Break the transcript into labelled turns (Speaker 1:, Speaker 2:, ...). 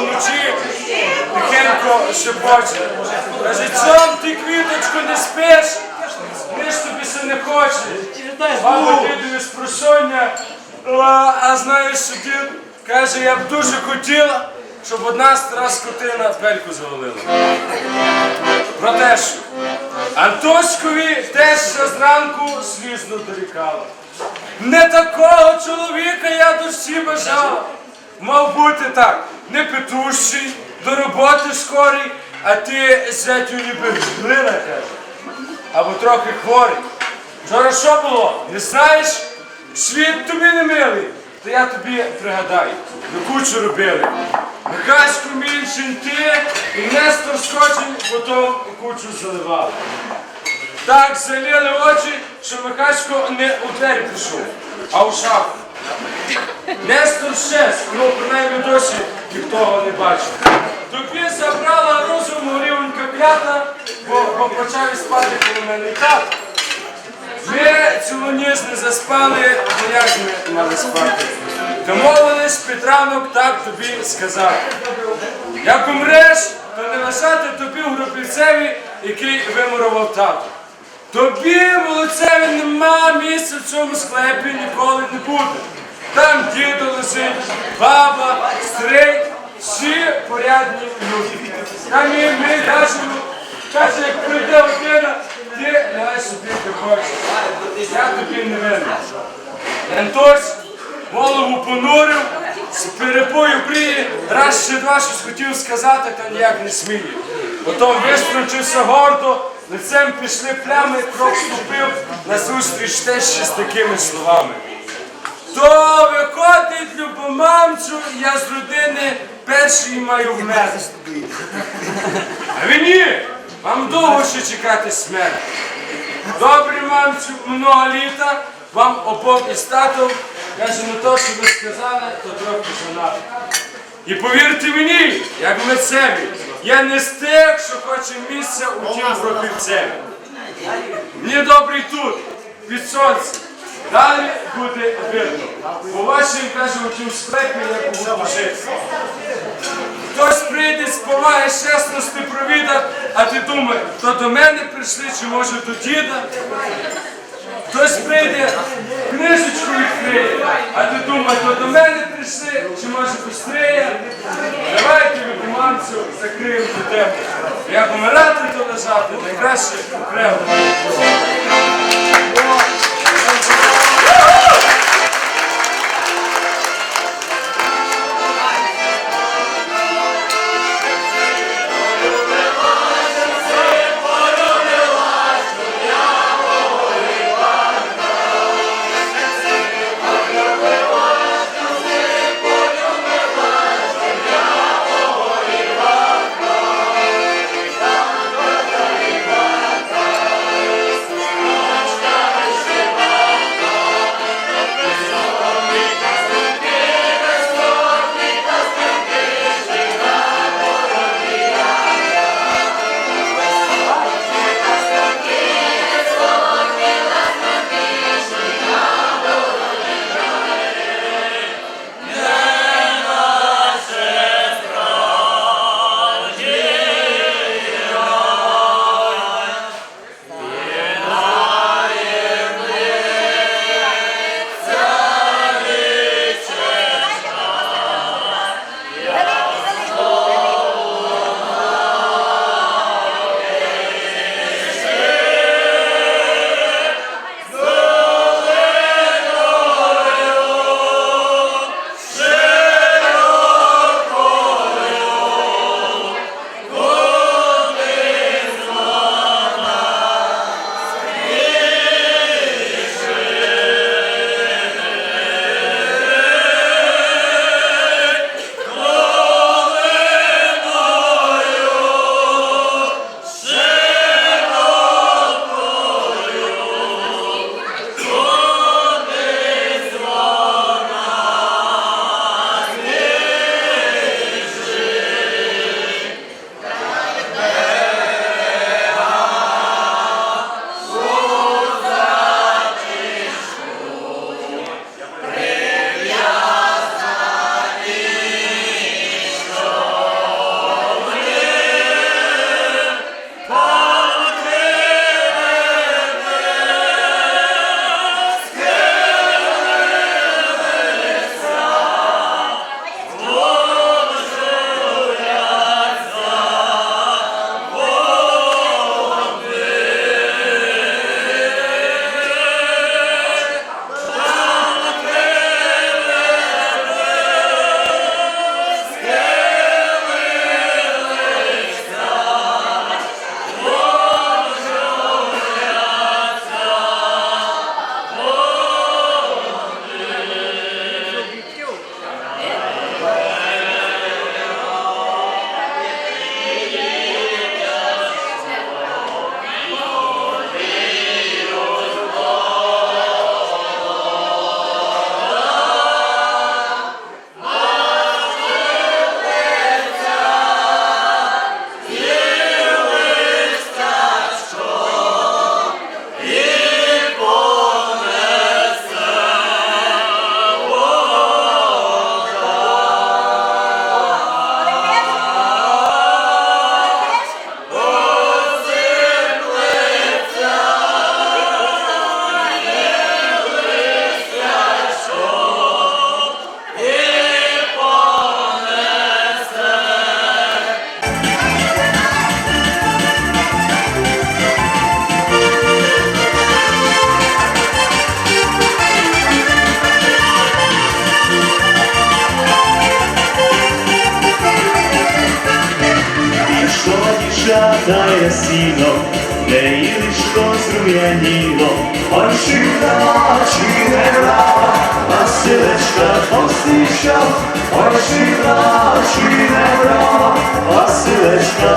Speaker 1: вночі тихенько шепоче. Каже, чом ти квіточку не спиш? Ми тобі все не хочеш. Баба дідові з просоння, а, знаєш, що дід каже, я б дуже хотіла, щоб одна стара скотина пельку завалила. Про те, що Антошкові теж ще зранку слізно дорікала. Не такого чоловіка я душі бажала. Мав бути так, не петущий, до роботи скорий, а ти зятю ніби глина каже. Або трохи хворий. Вчора що було? Не знаєш? Світ тобі не милий. То я тобі пригадаю, ми кучу робили. Михаську мільчин ти і Нестор скочень потім кучу заливали. Так залили очі, що Михасько не у двері пішов, а у шафу. Нестор щез, ну принаймні досі ніхто не бачив. Тобі забрала розум горівонька клята, бо, бо почав спати коло мене тато. Ми цілу ніч не заспали, ну як ми мали спати. Домовились під ранок так тобі сказати. Як умреш, то не лишати тобі в гробівцеві, який вимурував тато. Тобі, молодцеві, нема місця в цьому склепі ніколи не буде. Там дідо лежить, баба, стрий, всі порядні люди. Там і ми кажемо, каже, як прийде година, ти лягай собі де хочеш. Я тобі не винен. Антось голову понурив, з перепою бріє, раз ще два щось хотів сказати, та ніяк не сміє. Потім вистрочився гордо, лицем пішли плями, крок ступив, назустріч теж ще з такими словами. То виходить любомамцю, я з родини перший маю вмерти. А ви ні, вам довго ще чекати смерті. Добрі мамцю, много літа, вам обом із татом, каже, не то, що ви сказали, то трохи занадто. І повірте мені, як митцеві, я не з тих, що хоче місця у тім гробівцеві. Мені добрий тут, під сонцем. Далі буде видно. По вашим, каже, у склепі я буду жити. Хтось прийде з поваги чесності провідати, а ти думаєш, то до мене прийшли, чи може до діда. Хтось прийде, книжечку відкриє, а ти думаєш, то до мене прийшли, чи може до Стрия. Давайте вибіманцю закриємо ту тему. Як умирати, то лежати, найкраще окремо.
Speaker 2: Жадає сіно, неї її ліжко зруяніло, ой чи не врала, Василечка послішав, ой чи не врала, Василечка